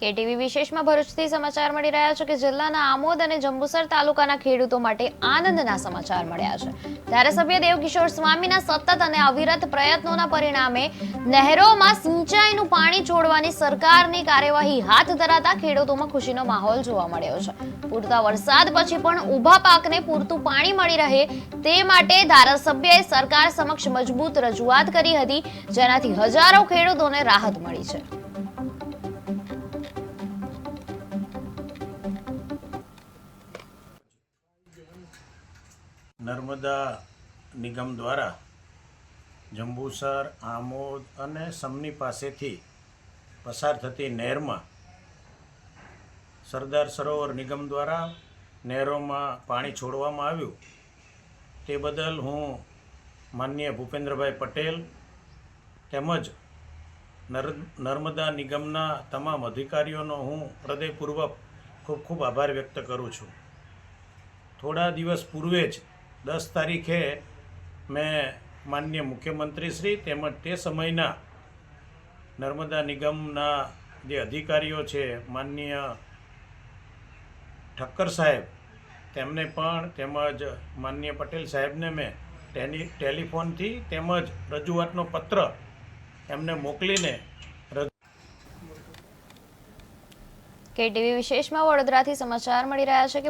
KTV વિશેષમાં ભરૂચથી સમાચાર મળી રહ્યા છે કે જિલ્લાના આમોદ અને જંબુસર તાલુકાના ખેડૂતો માટે આનંદના સમાચાર મળ્યા છે. ધારાસભ્ય દેવકિશોર સ્વામીના સતત અને અવિરત પ્રયત્નોના પરિણામે નહેરોમાં સિંચાઈનું પાણી છોડવાની સરકારની કાર્યવાહી હાથ ધરાતા ખેડૂતોમાં ખુશીનો માહોલ જોવા મળ્યો છે. પૂરતા વરસાદ પછી પણ ઊભા પાકને પૂરતું પાણી મળી રહે તે માટે ધારાસભ્યએ સરકાર સમક્ષ મજબૂત રજૂઆત કરી હતી, જેનાથી હજારો ખેડૂતોને રાહત મળી છે. નર્મદા નિગમ દ્વારા જંબુસર, આમોદ અને સમની પાસેથી પસાર થતી નહેરમાં સરદાર સરોવર નિગમ દ્વારા નહેરોમાં પાણી છોડવામાં આવ્યું. તે બદલ હું માનનીય ભૂપેન્દ્રભાઈ પટેલ તેમજ નર્મદા નિગમના તમામ અધિકારીઓનો હું હૃદયપૂર્વક ખૂબ ખૂબ આભાર વ્યક્ત કરું છું. થોડા દિવસ પૂર્વે જ દસ તારીખે મેં માન્ય મુખ્યમંત્રી શ્રી તેમજ તે સમયના નર્મદા નિગમના જે અધિકારીઓ છે માન્ય ઠક્કર સાહેબ, તેમને પણ તેમજ માનનીય પટેલ સાહેબને મેં ટેલી ટેલિફોનથી તેમજ રજૂઆતનો પત્ર એમને મોકલીને કેટીવી વિશેષમાં વડોદરાથી સમાચાર મળી રહ્યા છે કે